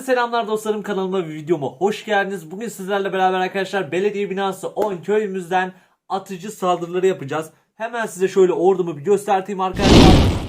Herkese selamlar dostlarım kanalıma ve videoma hoş geldiniz. Bugün sizlerle beraber arkadaşlar belediye binası 10 köyümüzden atıcı saldırıları yapacağız. Hemen size şöyle ordumu bir göstereyim arkadaşlar.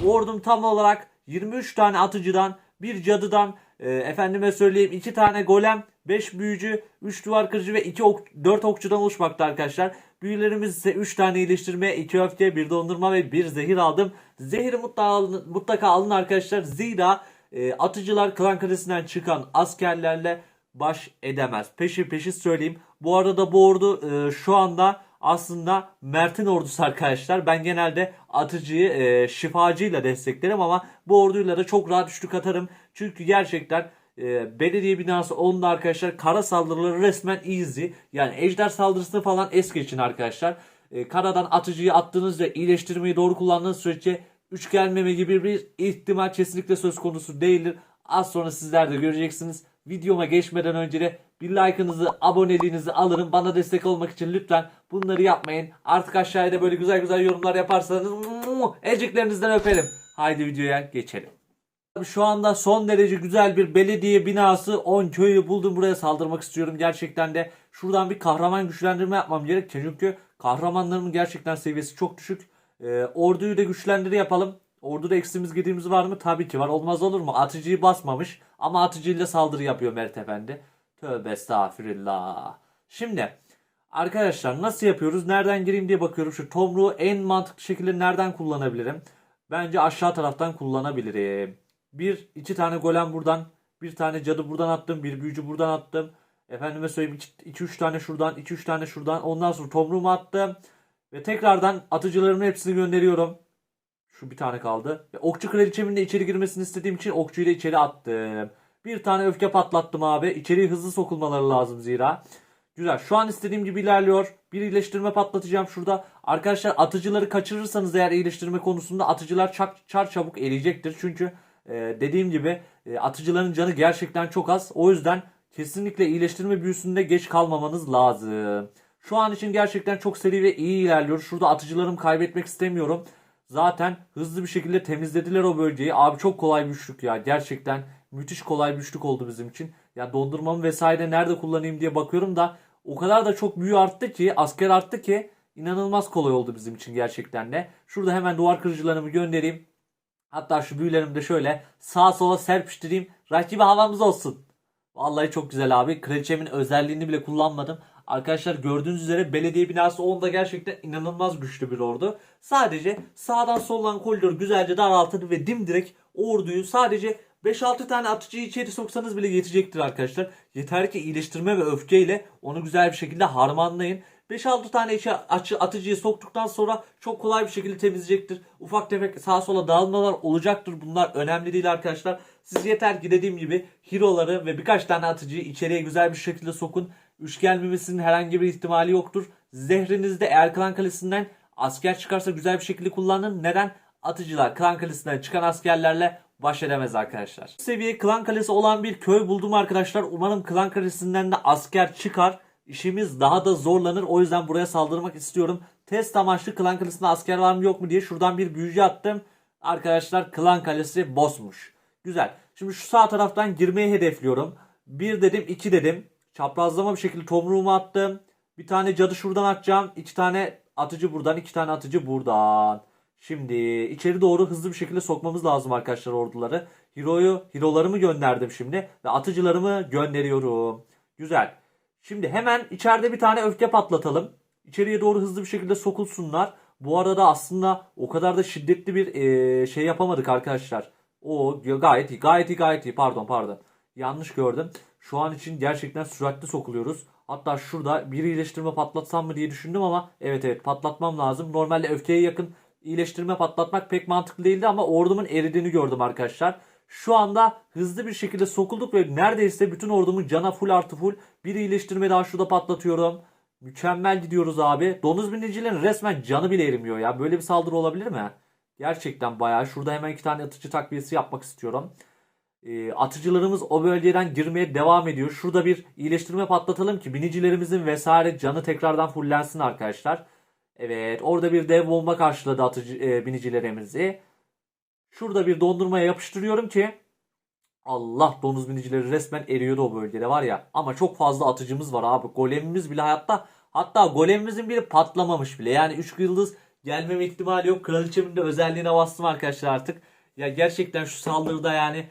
Ordum tam olarak 23 tane atıcıdan, bir cadıdan, e, efendime söyleyeyim 2 tane golem, 5 büyücü, 3 duvar kırıcı ve 2 ok, 4 okçudan oluşmakta arkadaşlar. Büyülerimiz ise 3 tane iyileştirme, 2 öfke, 1 dondurma ve 1 zehir aldım. Zehri mutlaka alın, mutlaka alın arkadaşlar. Zira e, atıcılar klan kalesinden çıkan askerlerle baş edemez. Peşi peşi söyleyeyim. Bu arada bu ordu e, şu anda aslında Mert'in ordusu arkadaşlar. Ben genelde atıcıyı e, şifacıyla desteklerim ama bu orduyla da çok rahat üçlük atarım. Çünkü gerçekten e, belediye binası onda arkadaşlar kara saldırıları resmen easy. Yani ejder saldırısını falan es geçin arkadaşlar. E, karadan atıcıyı attığınız ve iyileştirmeyi doğru kullandığınız sürece üç gelmeme gibi bir ihtimal kesinlikle söz konusu değildir. Az sonra sizler de göreceksiniz. Videoma geçmeden önce de bir like'ınızı, aboneliğinizi alırım. Bana destek olmak için lütfen bunları yapmayın. Artık aşağıya böyle güzel güzel yorumlar yaparsanız eceklerinizden öperim. Haydi videoya geçelim. Şu anda son derece güzel bir belediye binası 10 köyü buldum buraya saldırmak istiyorum gerçekten de şuradan bir kahraman güçlendirme yapmam gerek çünkü kahramanlarımın gerçekten seviyesi çok düşük Ee, orduyu da güçlendiri yapalım orduda eksiğimiz gediğimiz var mı tabii ki var olmaz olur mu atıcıyı basmamış ama atıcıyla saldırı yapıyor Mert Efendi tövbe estağfirullah şimdi arkadaşlar nasıl yapıyoruz nereden gireyim diye bakıyorum şu tomruğu en mantıklı şekilde nereden kullanabilirim Bence aşağı taraftan kullanabilirim. Bir, iki tane golem buradan. Bir tane cadı buradan attım. Bir büyücü buradan attım. Efendime söyleyeyim 2-3 tane şuradan. 2-3 tane şuradan. Ondan sonra tomruğumu attım. Ve tekrardan atıcılarımın hepsini gönderiyorum. Şu bir tane kaldı. Ve okçu kraliçemin de içeri girmesini istediğim için okçuyu da içeri attım. Bir tane öfke patlattım abi. İçeriye hızlı sokulmaları lazım zira. Güzel. Şu an istediğim gibi ilerliyor. Bir iyileştirme patlatacağım şurada. Arkadaşlar atıcıları kaçırırsanız eğer iyileştirme konusunda atıcılar çar, çar çabuk eriyecektir. Çünkü e, dediğim gibi e, atıcıların canı gerçekten çok az. O yüzden kesinlikle iyileştirme büyüsünde geç kalmamanız lazım. Şu an için gerçekten çok seri ve iyi ilerliyor. Şurada atıcılarımı kaybetmek istemiyorum. Zaten hızlı bir şekilde temizlediler o bölgeyi. Abi çok kolay bir üçlük ya. Gerçekten müthiş kolay bir üçlük oldu bizim için. Ya dondurmamı vesaire nerede kullanayım diye bakıyorum da o kadar da çok büyü arttı ki, asker arttı ki inanılmaz kolay oldu bizim için gerçekten de. Şurada hemen duvar kırıcılarımı göndereyim. Hatta şu büyülerimi de şöyle sağa sola serpiştireyim. Rakibi havamız olsun. Vallahi çok güzel abi. Kraliçemin özelliğini bile kullanmadım. Arkadaşlar gördüğünüz üzere belediye binası 10'da gerçekten inanılmaz güçlü bir ordu. Sadece sağdan soldan koridor güzelce daraltın ve dimdirek orduyu sadece 5-6 tane atıcıyı içeri soksanız bile yetecektir arkadaşlar. Yeter ki iyileştirme ve öfkeyle onu güzel bir şekilde harmanlayın. 5-6 tane içe atıcıyı soktuktan sonra çok kolay bir şekilde temizleyecektir. Ufak tefek sağa sola dağılmalar olacaktır. Bunlar önemli değil arkadaşlar. Siz yeter ki dediğim gibi hero'ları ve birkaç tane atıcıyı içeriye güzel bir şekilde sokun. Üç gelmemesinin herhangi bir ihtimali yoktur. Zehrinizde eğer klan kalesinden asker çıkarsa güzel bir şekilde kullanın. Neden? Atıcılar klan kalesinden çıkan askerlerle baş edemez arkadaşlar. Bu seviye klan kalesi olan bir köy buldum arkadaşlar. Umarım klan kalesinden de asker çıkar. İşimiz daha da zorlanır. O yüzden buraya saldırmak istiyorum. Test amaçlı klan kalesinde asker var mı yok mu diye şuradan bir büyücü attım. Arkadaşlar klan kalesi bossmuş. Güzel. Şimdi şu sağ taraftan girmeyi hedefliyorum. Bir dedim iki dedim. Çaprazlama bir şekilde tomruğumu attım. Bir tane cadı şuradan atacağım. iki tane atıcı buradan. iki tane atıcı buradan. Şimdi içeri doğru hızlı bir şekilde sokmamız lazım arkadaşlar orduları. Hero'yu, hero'larımı gönderdim şimdi. Ve atıcılarımı gönderiyorum. Güzel. Şimdi hemen içeride bir tane öfke patlatalım. İçeriye doğru hızlı bir şekilde sokulsunlar. Bu arada aslında o kadar da şiddetli bir eee, şey yapamadık arkadaşlar. O gayet iyi, gayet iyi, gayet iyi. Pardon, pardon. Yanlış gördüm. Şu an için gerçekten süratli sokuluyoruz. Hatta şurada bir iyileştirme patlatsam mı diye düşündüm ama evet evet patlatmam lazım. Normalde öfkeye yakın iyileştirme patlatmak pek mantıklı değildi ama ordumun eridiğini gördüm arkadaşlar. Şu anda hızlı bir şekilde sokulduk ve neredeyse bütün ordumun cana full artı full. Bir iyileştirme daha şurada patlatıyorum. Mükemmel gidiyoruz abi. Donuz binicilerin resmen canı bile erimiyor ya. Böyle bir saldırı olabilir mi? Gerçekten bayağı. Şurada hemen iki tane atıcı takviyesi yapmak istiyorum. Ee, atıcılarımız o bölgeden girmeye devam ediyor. Şurada bir iyileştirme patlatalım ki binicilerimizin vesaire canı tekrardan fullensin arkadaşlar. Evet orada bir dev bomba karşıladı atıcı, e, binicilerimizi. Şurada bir dondurmaya yapıştırıyorum ki Allah domuz binicileri resmen eriyordu o bölgede var ya. Ama çok fazla atıcımız var abi. Golemimiz bile hayatta. Hatta golemimizin biri patlamamış bile. Yani 3 yıldız gelmeme ihtimali yok. Kraliçemin de özelliğine bastım arkadaşlar artık. Ya gerçekten şu saldırıda yani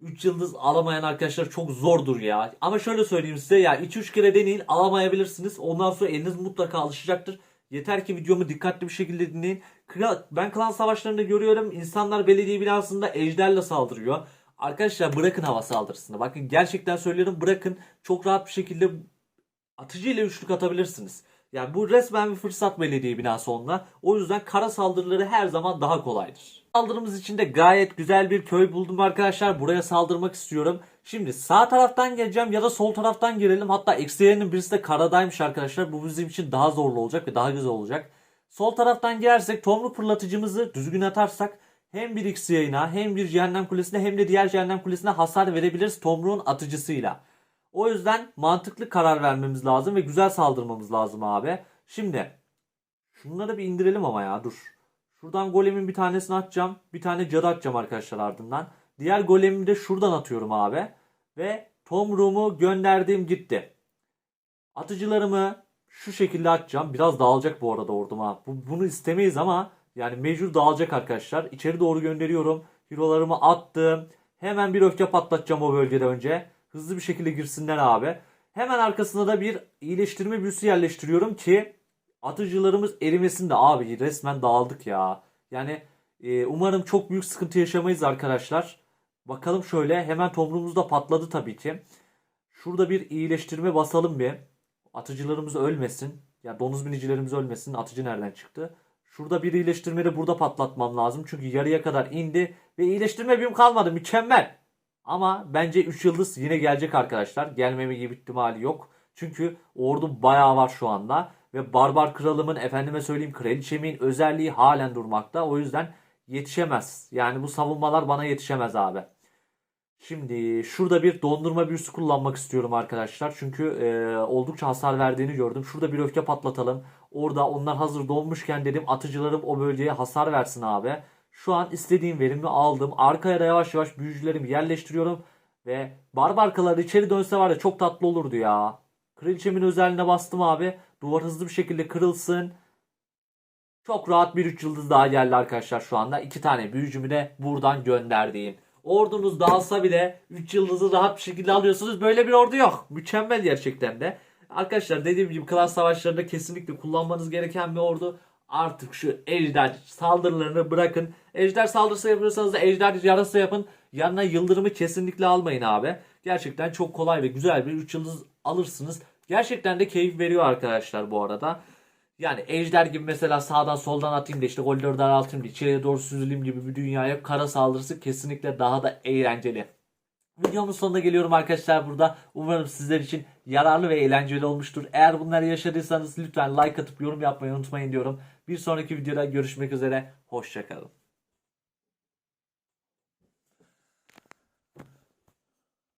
3 yıldız alamayan arkadaşlar çok zordur ya. Ama şöyle söyleyeyim size ya 2-3 kere deneyin alamayabilirsiniz. Ondan sonra eliniz mutlaka alışacaktır. Yeter ki videomu dikkatli bir şekilde dinleyin. Ben klan savaşlarında görüyorum insanlar belediye binasında ejderle saldırıyor. Arkadaşlar bırakın hava saldırısını. Bakın gerçekten söylüyorum bırakın. Çok rahat bir şekilde atıcı ile üçlük atabilirsiniz. Yani bu resmen bir fırsat belediye binası onunla. O yüzden kara saldırıları her zaman daha kolaydır. Saldırımız için de gayet güzel bir köy buldum arkadaşlar. Buraya saldırmak istiyorum. Şimdi sağ taraftan geleceğim ya da sol taraftan girelim. Hatta eksilerinin birisi de karadaymış arkadaşlar. Bu bizim için daha zorlu olacak ve daha güzel olacak. Sol taraftan girersek tomruk fırlatıcımızı düzgün atarsak hem bir X yayına hem bir cehennem kulesine hem de diğer cehennem kulesine hasar verebiliriz tomruğun atıcısıyla. O yüzden mantıklı karar vermemiz lazım ve güzel saldırmamız lazım abi. Şimdi şunları bir indirelim ama ya dur. Şuradan golemin bir tanesini atacağım. Bir tane cadı atacağım arkadaşlar ardından. Diğer golemimi de şuradan atıyorum abi. Ve tomruğumu gönderdiğim gitti. Atıcılarımı şu şekilde atacağım. Biraz dağılacak bu arada ordum ha. Bu, bunu istemeyiz ama yani mecbur dağılacak arkadaşlar. İçeri doğru gönderiyorum. Hero'larımı attım. Hemen bir öfke patlatacağım o bölgede önce. Hızlı bir şekilde girsinler abi. Hemen arkasına da bir iyileştirme büyüsü yerleştiriyorum ki atıcılarımız erimesin de abi resmen dağıldık ya. Yani e, umarım çok büyük sıkıntı yaşamayız arkadaşlar. Bakalım şöyle hemen tomruğumuz da patladı tabii ki. Şurada bir iyileştirme basalım bir. Atıcılarımız ölmesin. Ya donuz binicilerimiz ölmesin. Atıcı nereden çıktı? Şurada bir iyileştirme de burada patlatmam lazım. Çünkü yarıya kadar indi. Ve iyileştirme büyüm kalmadı. Mükemmel. Ama bence 3 yıldız yine gelecek arkadaşlar. Gelmeme gibi ihtimali yok. Çünkü ordu bayağı var şu anda. Ve Barbar Kralımın efendime söyleyeyim kraliçemin özelliği halen durmakta. O yüzden yetişemez. Yani bu savunmalar bana yetişemez abi. Şimdi şurada bir dondurma büyüsü kullanmak istiyorum arkadaşlar. Çünkü e, oldukça hasar verdiğini gördüm. Şurada bir öfke patlatalım. Orada onlar hazır donmuşken dedim atıcılarım o bölgeye hasar versin abi. Şu an istediğim verimi aldım. Arkaya da yavaş yavaş büyücülerimi yerleştiriyorum. Ve barbarkalar içeri dönse var ya çok tatlı olurdu ya. Kraliçemin özelliğine bastım abi. Duvar hızlı bir şekilde kırılsın. Çok rahat bir 3 yıldız daha geldi arkadaşlar şu anda. 2 tane büyücümü de buradan gönderdiğim. Ordunuz dağılsa bile 3 yıldızı rahat bir şekilde alıyorsunuz. Böyle bir ordu yok. Mükemmel gerçekten de. Arkadaşlar dediğim gibi klan savaşlarında kesinlikle kullanmanız gereken bir ordu. Artık şu ejder saldırılarını bırakın. Ejder saldırısı yapıyorsanız da ejder yarası yapın. Yanına yıldırımı kesinlikle almayın abi. Gerçekten çok kolay ve güzel bir 3 yıldız alırsınız. Gerçekten de keyif veriyor arkadaşlar bu arada. Yani ejder gibi mesela sağdan soldan atayım da işte golleri daraltayım da içeriye doğru süzüleyim gibi bir dünyaya kara saldırısı kesinlikle daha da eğlenceli. Videomun sonuna geliyorum arkadaşlar burada. Umarım sizler için yararlı ve eğlenceli olmuştur. Eğer bunları yaşadıysanız lütfen like atıp yorum yapmayı unutmayın diyorum. Bir sonraki videoda görüşmek üzere. Hoşçakalın.